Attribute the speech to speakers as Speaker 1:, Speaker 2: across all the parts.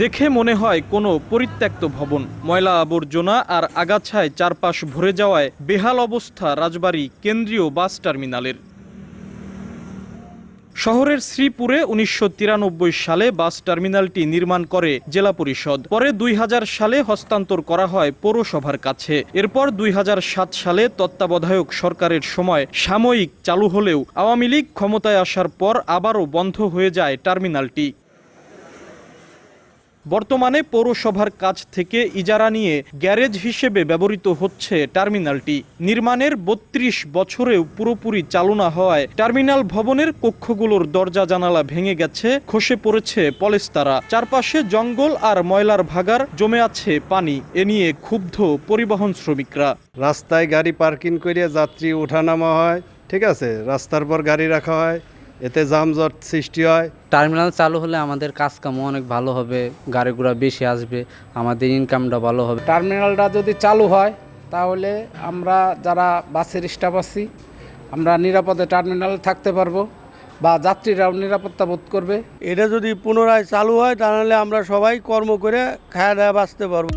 Speaker 1: দেখে মনে হয় কোনো পরিত্যক্ত ভবন। ময়লা আবর্জনা আর আগাছায় চারপাশ ভরে যাওয়ায় বেহাল অবস্থা রাজবাড়ী কেন্দ্রীয় বাস টার্মিনালের। শহরের শ্রীপুরে উনিশশো তিরানব্বই সালে বাস টার্মিনালটি নির্মাণ করে জেলা পরিষদ। পরে দুই হাজার সালে হস্তান্তর করা হয় পৌরসভার কাছে। এরপর দুই হাজার সাত সালে তত্ত্বাবধায়ক সরকারের সময় সাময়িক চালু হলেও আওয়ামী লীগ ক্ষমতায় আসার পর আবারও বন্ধ হয়ে যায় টার্মিনালটি। বর্তমানে পৌরসভার কাছ থেকে ইজারা নিয়ে গ্যারেজ হিসেবে ব্যবহৃত হচ্ছে টার্মিনালটি। নির্মাণের বত্রিশ বছরেও পুরোপুরি চালু না হওয়ায় টার্মিনাল ভবনের কক্ষগুলোর দরজা জানালা ভেঙে গেছে, খসে পড়েছে পলেস্তারা। চারপাশে জঙ্গল আর ময়লার ভাগার জমে আছে পানি। এ নিয়ে ক্ষুব্ধ পরিবহন শ্রমিকরা।
Speaker 2: রাস্তায় গাড়ি পার্কিং করে যাত্রী ওঠানামা হয়, ঠিক আছে? রাস্তার পর গাড়ি রাখা হয় এতে যানজট সৃষ্টি হয়।
Speaker 3: টার্মিনাল চালু হলে আমাদের কাজকামও অনেক ভালো হবে গাড়ি ঘোড়া বেশি আসবে আমাদের ইনকামটা ভালো হবে।
Speaker 4: টার্মিনালটা যদি চালু হয় তাহলে আমরা যারা বাসের স্টাফ আছি আমরা নিরাপদে টার্মিনালে থাকতে পারব বা যাত্রীরাও নিরাপত্তা বোধ করবে।
Speaker 5: এটা যদি পুনরায় চালু হয় তাহলে আমরা সবাই কর্ম করে খায়া দায়া বাঁচতে পারব।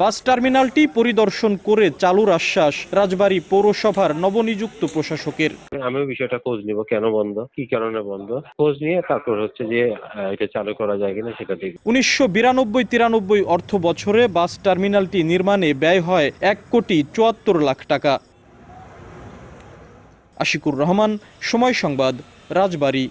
Speaker 1: বাস টার্মিনালটি পরিদর্শন করে চালুর আশ্বাস রাজবাড়ী পৌরসভার নবনিযুক্ত প্রশাসকের।
Speaker 6: আমিও বিষয়টা খোঁজ নিব কেন বন্ধ? কি কারণে বন্ধ? খোঁজ নিয়ে তারপর হচ্ছে যে এটা চালু করা যায় কিনা সেটা দেখব।
Speaker 1: উনিশশো বিরানব্বই তিরানব্বই অর্থ বছরে বাস টার্মিনালটি নির্মাণে ব্যয় হয় এক কোটি চুয়াত্তর লাখ টাকা। আশিকুর রহমান সময় সংবাদ রাজবাড়ী।